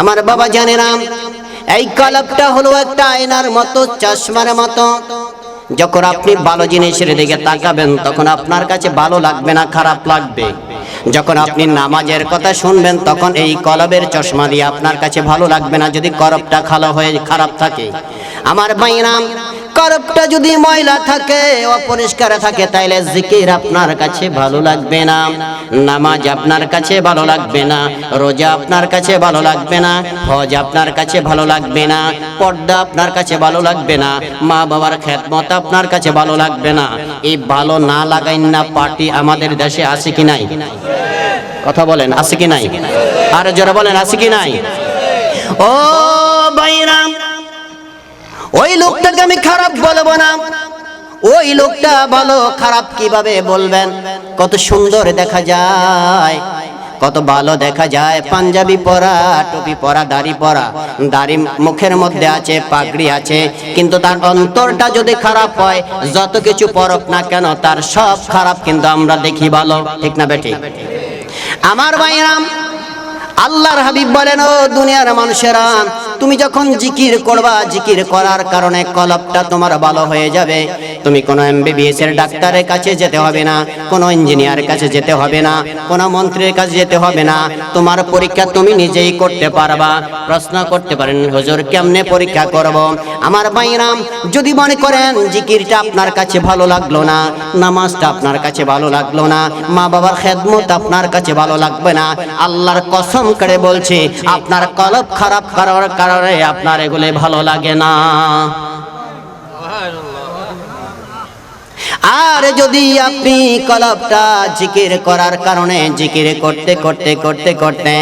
আমার বাবা জানে না এই কলবটা হলো একটা আয়নার মতো, চশমার মতো। যখন আপনি ভালো জিনিসের দিকে তাকাবেন, তখন আপনার কাছে ভালো লাগবে না, খারাপ লাগবে। যখন আপনি নামাজের কথা শুনবেন, তখন এই কলবের চশমা দিয়ে আপনার কাছে ভালো লাগবে না, যদি করবটা খালো হয়ে, খারাপ থাকে। আমার বাইরাম করবটা যদি ময়লা থাকে, অপরিষ্কার থাকে, তাইলে জিকির আপনার কাছে ভালো লাগবে না। নামাজ আপনার কাছে ভালো লাগবে না। রোজা আপনার কাছে ভালো লাগবে না। হজ আপনার কাছে ভালো লাগবে না। পর্দা আপনার কাছে ভালো লাগবে না। মা বাবার খেদমত আপনার কাছে ভালো লাগবে না। এই ভালো না লাগাই না পার্টি আমাদের দেশে আছে কি নাই? কথা বলেন, আছে কি নাই? আর যারা বলেন, আছে কি নাই? ও বাইরাম লোকটাকে আমি খারাপ বলব না। ওই লোকটা ভালো, খারাপ কীভাবে বলবেন? কত সুন্দর দেখা যায়, কত ভালো দেখা যায়। পাঞ্জাবি পরা, টুপি পরা, দাড়ি পরা, দাড়ি মুখের মধ্যে আছে, পাগড়ি আছে, কিন্তু তার অন্তরটা যদি খারাপ হয়, যত কিছু পরক না কেন, তার সব খারাপ কিন্তু আমরা দেখি ভালো। ঠিক না বেটি আমার ভাইরাম আল্লাহর হাবিব বলেন, ও দুনিয়ার মানুষেরা তুমি যখন জিকির করবা, জিকির করার কারণে কলবটা তোমার ভালো হয়ে যাবে। তুমি কোনো এমবিবিএস এর ডাক্তারের কাছে যেতে হবে না, কোনো ইঞ্জিনিয়ার কাছে যেতে হবে না, কোনো মন্ত্রীর কাছে যেতে হবে না। তোমার পরীক্ষা তুমি নিজেই করতে পারবা। প্রশ্ন করতে পারেন, হুজুর, কেমনে পরীক্ষা করব? আমার বাইরাম যদি মনে করেন জিকিরটা আপনার কাছে ভালো লাগল না, নামাজটা আপনার কাছে ভালো লাগল না মা বাবার খেদমত আপনার কাছে ভালো লাগবে না, আল্লাহর কসম করে বলছি, আপনার কলব খারাপ করার কারণে আপনার এগুলি ভালো লাগে না। আর যদি আপনি কলবটা জিকির করার কারণে জিকির করতে করতে করতে করতে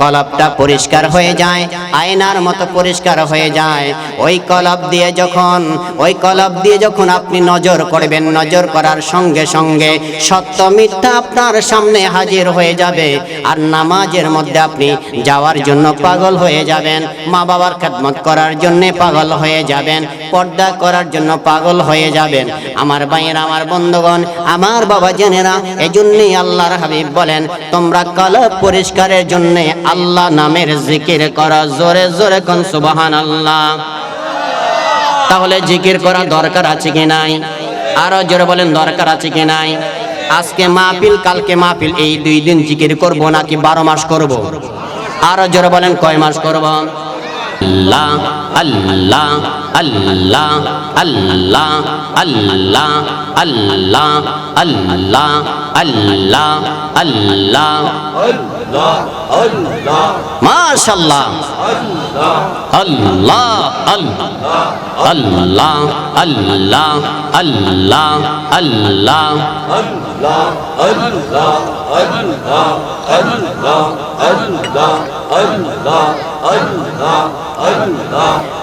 কলবটা পরিষ্কার হয়ে যায়, আয়নার মতো পরিষ্কার হয়ে যায়। ওই কলব দিয়ে যখন, ওই কলব দিয়ে যখন আপনি নজর করবেন, নজর করার সঙ্গে সঙ্গে সত্য মিথ্যা আপনার সামনে হাজির হয়ে যাবে আর নামাজের মধ্যে আপনি যাওয়ার জন্য পাগল হয়ে যাবেন মা বাবার খেদমত করার জন্য পাগল হয়ে যাবেন, পর্দা করার জন্য পাগল হয়ে যাবেন। আমার ভাইয়েরা, আমার বন্ধুগণ, আমার বাবা জেনেরা এজন্যই জন্যই আল্লাহর হাবিব বলেন, তোমরা কলব পরিষ্কারের জন্য আল্লাহ নামের জিকির করা জোরে জোরে কোন সুবাহান আল্লাহ তাহলে জিকির করা দরকার আছে কি নাই? আরও জোরে বলেন, দরকার আছে কি নাই? আজকে মাহফিল, কালকে মাহফিল, এই দুই দিন জিকির করব নাকি বারো মাস করব? আরও জোরে বলেন, কয় মাস করব? আল্লাহ আল্লাহ আল্লাহ আল্লাহ আল্লাহ আল্লাহ আল্লাহ আল্লাহ আল্লাহ। মাশাল্লাহ আল্লাহ আল্লাহ আল্লাহ আল্লাহ আল্লাহ আল্লাহ।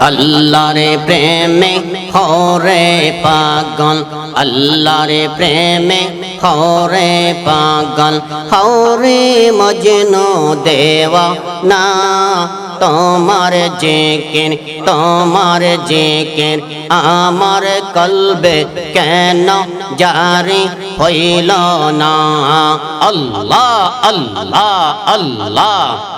আল্লাহরে প্রেমে হরে পাগল আল্লাহরে প্রেমে হরে পাগল, হরে মজনু দেওয়া না। তোমার জিকির তোমার জিকির আমার কলবে কেন জারি হইল না? আল্লাহ আল্লাহ আল্লাহ।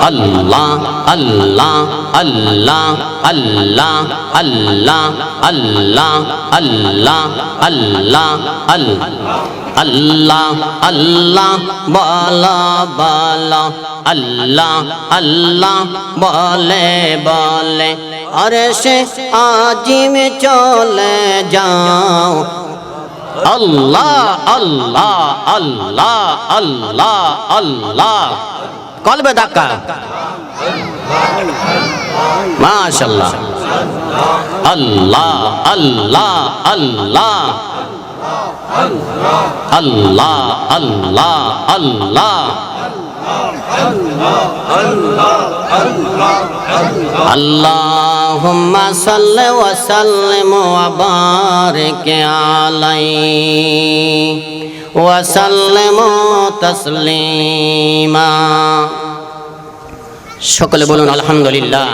আল্লাহ আল্লাহ আল্লাহ আল্লাহ আল্লাহ আল্লাহ আল্লাহ আল্লাহ আল্লাহ আল্লাহ আল্লাহ বলা বলা আল্লাহ আল্লাহ বলে বলে আরে সে আজিম চলে যাও আল্লাহ আল্লাহ আল্লাহ আল্লাহ আল্লাহ। কলবে ধাক্কা। মাশাল্লাহ আল্লাহ আল্লাহ আল্লাহ। আল্লাহ আল্লাহ আল্লাহ। اللهم صل وسلم وبارك عليه وسلم تسليما সকলে বলুন আলহামদুলিল্লাহ